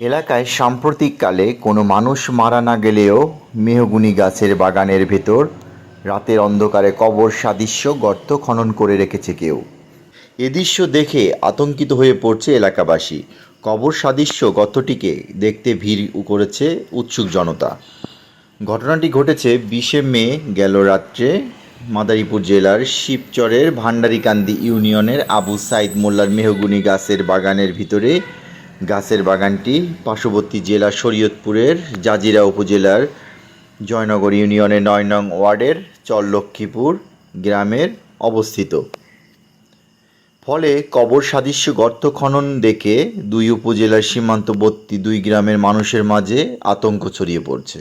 এলাকায় সাম্প্রতিককালে কোনো মানুষ মারা না গেলেও মেহগুনি গাছের বাগানের ভেতর রাতের অন্ধকারে কবর সাদৃশ্য গর্ত খনন করে রেখেছে কেউ। এ দৃশ্য দেখে আতঙ্কিত হয়ে পড়ছে এলাকাবাসী। কবর সাদৃশ্য গর্তটিকে দেখতে ভিড় করেছে উৎসুক জনতা। ঘটনাটি ঘটেছে বিশে মে, গেল রাত্রে মাদারীপুর জেলার শিবচরের ভান্ডারিকান্দি ইউনিয়নের আবু সাইদ মোল্লার মেহগুনি গাছের বাগানের ভিতরে গাছের বাগানটি পার্শ্ববর্তী জেলা শরীয়তপুরের জাজিরা উপজেলার জয়নগর ইউনিয়নের নয় নং ওয়ার্ডের চর লক্ষ্মীপুর গ্রামের অবস্থিত। ফলে কবর সাদৃশ্য গর্ত খনন দেখে দুই উপজেলার সীমান্তবর্তী দুই গ্রামের মানুষের মাঝে আতঙ্ক ছড়িয়ে পড়ছে।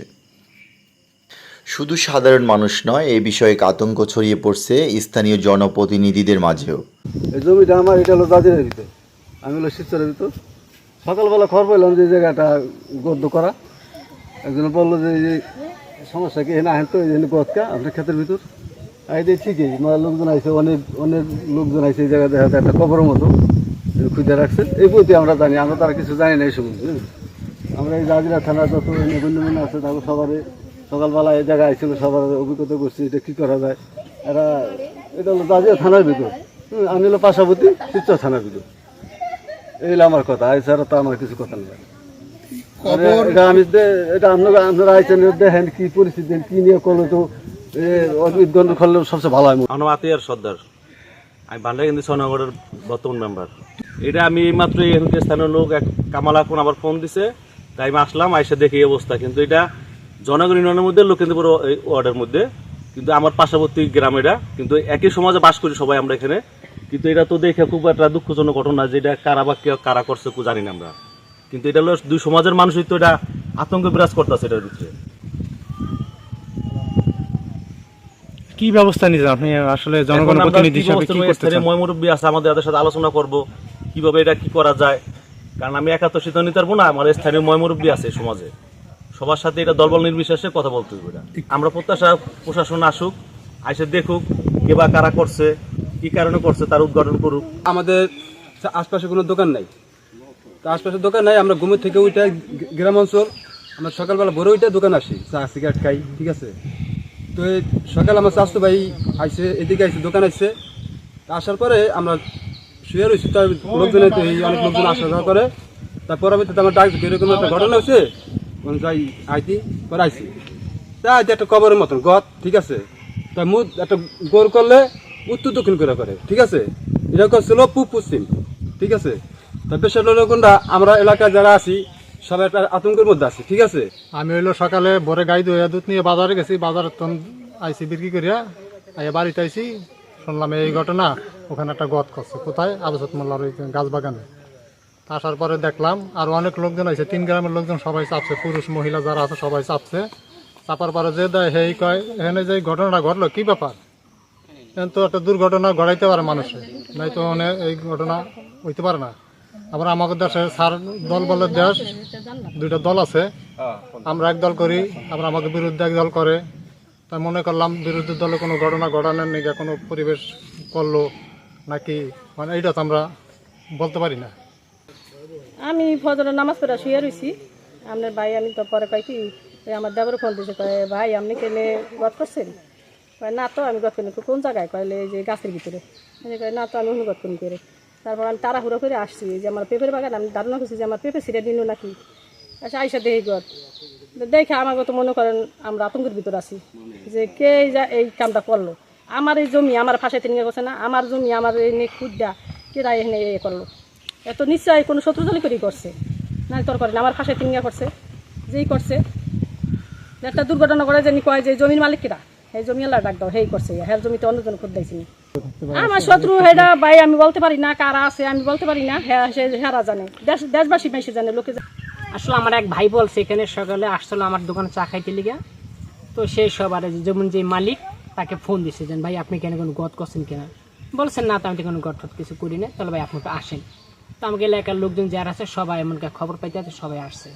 শুধু সাধারণ মানুষ নয় এই বিষয়ে আতঙ্ক ছড়িয়ে পড়ছে স্থানীয় জনপ্রতিনিধিদের মাঝেও। জমিটা আমার, এটা হলো ভিতর। আমি হলো শিবচরের ভিতর। সকালবেলা খবর পেলাম যে জায়গাটা গদ্য করা। একজন বলল যে সমস্যা কি? না তো, এই গদকা, আপনার ক্ষেতের ভিতর। এই যে ঠিকই মানে লোকজন আইছে, অনেক অনেক লোকজন আইছে এই জায়গায়, দেখা যায় একটা কবরের মতো। খুঁজে রাখছে এই বইতে আমরা জানি, আমরা তারা কিছু জানি না এই বুঝলেন? আমরা এই জাজিরা থানা যত নিবন্ধন আছে, তারপর সবারই সকালবেলা এই জায়গায় আইছিল, সবার অভিজ্ঞতা করছি এটা কী করা যায়। এরা, এটা হলো জাজিরা থানার ভিতর। আমি হলো পাশাপাশি চিত্র থানার ভিতর। এই আমার কথা তো আমার কিছু কথা নেই। এটা আমি এটা আপনারা আপনারা আইছেন দেখেন কি পরিস্থিতি কি নিয়ে করলে তো করলে সবচেয়ে ভালো হয় আমার আতিয়ার সর্দার। আমি ভান্ডারকান্দি সোনাগড়ের বর্তমান মেম্বার এটা আমি মাত্র এখানকার স্থানীয় লোক এক আবার ফোন দিছে তাই আমি আসলাম আইসা দেখি এই অবস্থা। কিন্তু এটা জনগণ ইউনিয়নের মধ্যে লক্ষিন্দপুর ওয়ার্ডের মধ্যে। কিন্তু আমার পার্শ্ববর্তী গ্রাম এটা। কিন্তু একই সমাজে বাস করি সবাই আমরা এখানে। কিন্তু এটা তো দেখে খুব একটা দুঃখজনক ঘটনা যে এটা কারা বা কে কারা করছে কেউ জানি না আমরা। কিন্তু এটা হলো দুই সমাজের মানুষই তো এটা আতঙ্ক বিরাজ করতেছে এটার ভিতরে। কি ব্যবস্থা নিয়েছেন আপনি? আসলে আমরা প্রতিনিধি হিসাবে কি করতে চান? ময় মুরব্বী আছে আমাদের তাদের সাথে আলোচনা করব কীভাবে এটা কি করা যায়? কারণ আমি একা তো সিদ্ধান্ত নিতে পারব না আমার স্থানীয় ময় মুরব্বী আছে সমাজে। সবার সাথে এটা দলবল নির্বিশেষে কথা বলতে হবে এটা। আমরা প্রত্যাশা প্রশাসন আসুক আইসে দেখুক কে বা কারা করছে কি কারণে করছে, তার উদ্ঘাটন করুক। আমাদের আশপাশে কোনো দোকান নাই। তো আশপাশে দোকান নাই, আমরা ঘুমের থেকে উঠে গ্রাম অঞ্চল, আমরা সকালবেলা ভোরে উঠে দোকান আসি, চা, সিগারেট খাই, ঠিক আছে? তো সকালে আমার স্বাস্থ্য ভাই আইসে, এদিকে আইসে, দোকান আইসে, তা আসার পরে আমরা শুয়ে রয়েছি তার লোকজন এই অনেক লোকজন আসা যাওয়া করে। তারপর আমি আমার ডাক এরকম একটা ঘটনা মানে যাই, আইতি, পরে আইসি তা একটা কবরের মতন গদ, ঠিক আছে? তা মুদ একটা গোর করলে উত্তর দক্ষিণ করে করে, ঠিক আছে? এটা করছিল পূব পশ্চিম, ঠিক আছে? তা পেশার লোকরা আমরা এলাকায় যারা আছি, সবাই একটা আতঙ্কের মধ্যে আছি, ঠিক আছে? আমি হইল সকালে ভোরে গাই দইয়া দুধ নিয়ে বাজারে গেছি, বাজারে তখন আইসি বিক্রি করিয়া, আইয়া বাড়িতে আইসি শুনলাম এই ঘটনা, ওখানে একটা গদ করছে। কোথায়? আবসত মোল্লার ওই গাছ বাগানে আসার পরে দেখলাম, আর অনেক লোকজন আছে তিন গ্রামের লোকজন সবাই চাপছে, পুরুষ, মহিলা যারা আছে সবাই চাপছে। চাপার পরে যে দেয়, হেই কয়, এখানে যে ঘটনাটা ঘটলো, কি ব্যাপার? তো একটা দুর্ঘটনা ঘটাইতে পারে মানুষে। নাই তো অনেক এই ঘটনা হইতে পারে না। আবার আমাদের দেশে সার দল বলের দেশ, দুইটা দল আছে। আমরা এক দল করি, আবার আমাদের বিরুদ্ধে এক দল করে। তাই মনে করলাম বিরোধী দলে কোনো ঘটনা ঘটানোর নিকে কোনো পরিবেশ করল নাকি? মানে এইটা তো আমরা বলতে পারি না। আমি ফজরের নামাজ পড়া শুয়ে রয়েছি আপনার ভাই, আমি তো পরে কয় কি আমার দেবর ফোন দিয়েছে ভাই, আপনি কেনে গত করছেন? কয়, না তো, আমি গত করি কোন জায়গায়? কয়লে এই যে গাছের ভিতরে। কয়, না তো, আমি অন্য গত করি। তারপর আমি তাড়াহুড়ো করে আসছি যে আমার পেঁপের বাগান, আমি ধারণা করছি যে আমার পেঁপে ছিঁড়ে নিল নাকি। আচ্ছা আইসা দেখি গত দেখে আমাকে তো মনে করেন আমরা আতঙ্কের ভিতর আছি যে কে এই যা, এই কামটা করল। আমার এই জমি আমার ফাঁসাইতে নিয়ে গেছে না, আমার জমি আমার এই নিয়ে খুদ্া কেরা এখানে এ করল। এত নিশ্চয়ই কোনো শত্রুতালি করেই করছে। না, তোর করেন আমার ফাঁসে তিনগা করছে, যেই করছে। একটা দুর্ঘটনা করে জানি কয় যে জমির মালিক কিরা? এই জমি আল্লাহ ডাক দাও হেই করছে জমিতে অন্যজন খুদ আমার শত্রু হেডা ভাই আমি বলতে পারি না কারা আছে আমি বলতে পারি না। হ্যাঁ সে হেরা জানে। দেশ দেশবাসী মেসে জানে লোকে আসলে আমার এক ভাই বলছে এখানে সকালে আসছিল আমার দোকানে চা খাইতে লিগা। তো সেই সবার যেমন যে মালিক তাকে ফোন দিছে যে ভাই আপনি কেন কোনো গদ করছেন কিনা? বলছেন না তো আমি কোনো গদ কিছু করি না। তাহলে ভাই আপনি তো আসেন। তো আমাকে এলাকার লোকজন যারা আছে সবাই এমনকি খবর পাইতে আছে সবাই আসছে।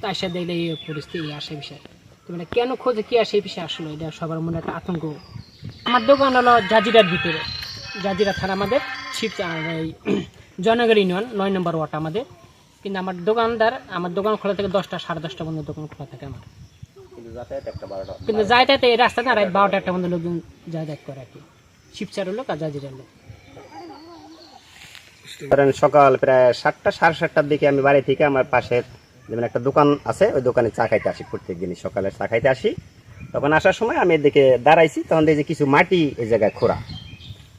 তো আসে দেখলে এই পরিস্থিতি আসে বিষয়। মানে কেন খোঁজে কি আসে এই বিষয়ে আসলো? এটা সবার মনে একটা আতঙ্ক। আমার দোকান হলো জাজিরার ভিতরে। জাজিরা থানা আমাদের ছিপ জয়নগর ইউনিয়ন নয় নম্বর ওয়ার্ড আমাদের। কিন্তু আমার দোকানদার আমার দোকান খোলা থেকে দশটা সাড়ে দশটা পর্যন্ত দোকান খোলা থাকে আমার। কিন্তু যাইতে এই রাস্তা না রাত বারোটা একটা পর্যন্ত লোকজন যাতায়াত করে আর কি। শিবচারের লোক আর জাজিরার লোক। ধরেন সকাল প্রায় সাতটা সাড়ে সাতটার দিকে আমি বাড়ি থেকে আমার পাশের যেমন একটা দোকান আছে, ওই দোকানে চা খাইতে আসি প্রত্যেক দিনই। সকালে চা খাইতে আসি। তখন আসার সময় আমি এদিকে দাঁড়াইছি, তখন দেখি কিছু মাটি এই জায়গায় খোঁড়া।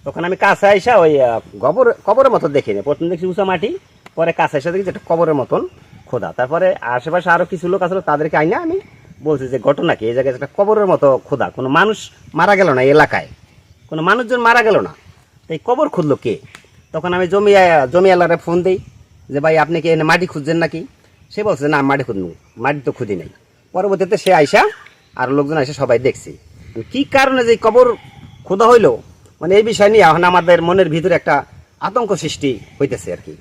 তখন আমি কাছে আইসা ওই গবর, কবরের মতো দেখিনি প্রথম দেখছি উঁচা মাটি, পরে কাছে এসে দেখি যেটা কবরের মতন খোদা তারপরে আশেপাশে আরও কিছু লোক আসলো তাদেরকে আইনা আমি বলছি যে ঘটনা কি? এই জায়গায় একটা কবরের মতো খোদা কোনো মানুষ মারা গেল না এলাকায়? কোনো মানুষজন মারা গেল না? তো এই কবর খুঁজলো কে? তখন আমি জমি জমিওয়ালারে ফোন দিই যে, ভাই, আপনি কি এনে মাটি খুঁজছেন নাকি? সে বলছে না, মাটি খুঁজবো। মাটি তো খুঁজি নাই। পরবর্তীতে সে আইসা আর লোকজন আইসা সবাই দেখছি। কি কারণে যে কবর খোদা হইল? মানে এই বিষয় নিয়ে এখন আমাদের মনের ভিতরে একটা আতঙ্ক সৃষ্টি হইতেছে আর কি।